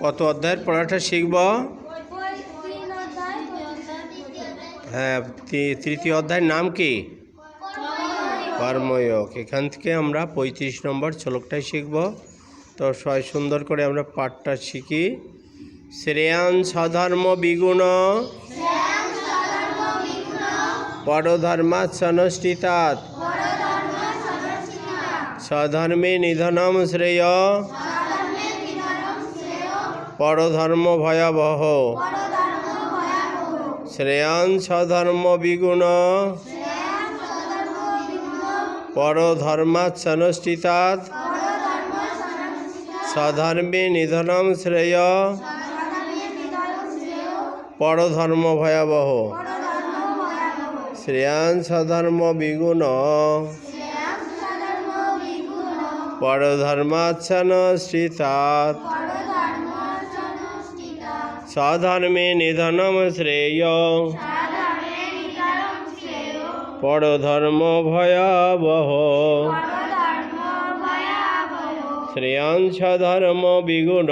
কত অধ্যায়ের পড়াটা শিখব? হ্যাঁ তৃতীয় অধ্যায়ের নাম কি? কর্ময়োগ। এখান থেকে আমরা পঁয়ত্রিশ নম্বর শ্লোকটাই শিখব। তো সবাই সুন্দর করে আমরা পাঠটা শিখি। শ্রেয়ান সধর্ম বিগুণ। পরধর্মাৎসনষ্ঠিতাৎ স্বধর্মে নিধনম শ্রেয়। পরধর্ম ভয়াবহ শ্রেয়ান স্বধর্ম বিগুণ পরধর্মাৎসনষ্ঠিতাৎ স্বধর্মে নিধনম শ্রেয়। পরধর্ম ভয়াবহ শ্রেয়ান স্বধর্ম বিগুণ পরধর্মাৎসনষ্ঠিতাৎ স্বধর্মে নিধনম শ্রেয় পরধর্ম ভয়াবহ শ্রেয়াং ধর্ম বিগুণ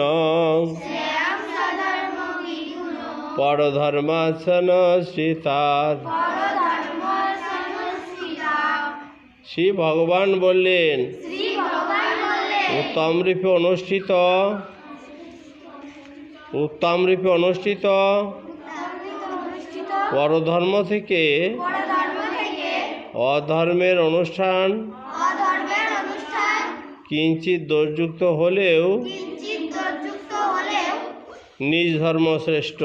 পরধর্মাসনস্থিতাৎ শ্রী ভগবান বললেন উত্তম রূপে অনুষ্ঠিত উত্তম রূপে অনুষ্ঠিত পরধর্ম থেকে অধর্মের অনুষ্ঠান কিঞ্চিত দোষযুক্ত হলেও নিজ ধর্ম শ্রেষ্ঠ।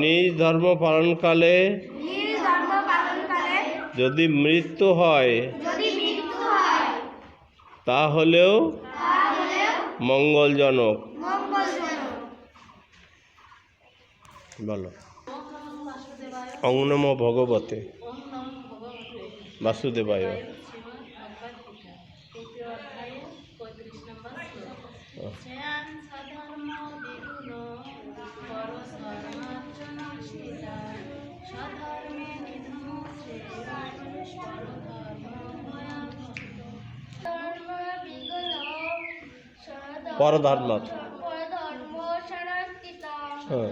নিজ ধর্ম পালনকালে যদি মৃত্যু হয়, তাহলেও মঙ্গলজনক। বলো। অং নমো ভগবতে। বাসুদেবায়। পরধর্মাৎ ধর্ম সংস্কৃতা হ্যাঁ।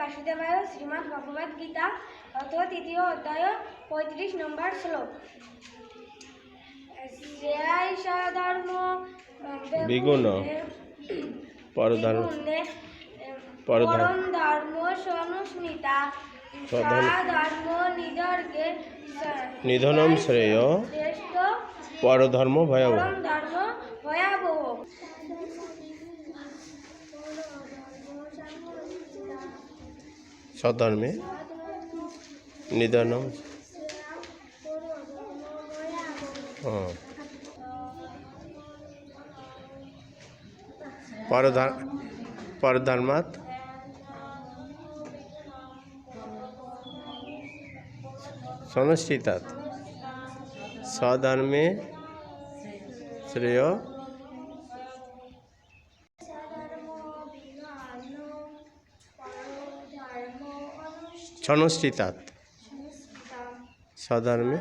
বাসুদেবায় শ্রীমদ্ ভগবদ গীতা অত তৃতীয় অধ্যায় পঁয়ত্রিশ নম্বর শ্লোক। স্বধর্ম বিগুণ পরধর্ম পরম ধর্ম সনুস্মিতা। ধর্ম নিদর্গে নিধনম শ্রেয় শ্রেষ্ঠ পরধর্ম ভয়াবহ। ধর্ম ভয়াবহ। স্বধর্মে নিধনম হ্যাঁ। পরধর পরধর্মাৎ সনষ্ঠিতাৎ স্বধর্মে শ্রেয় সনষ্ঠিতাৎ স্বধর্মে।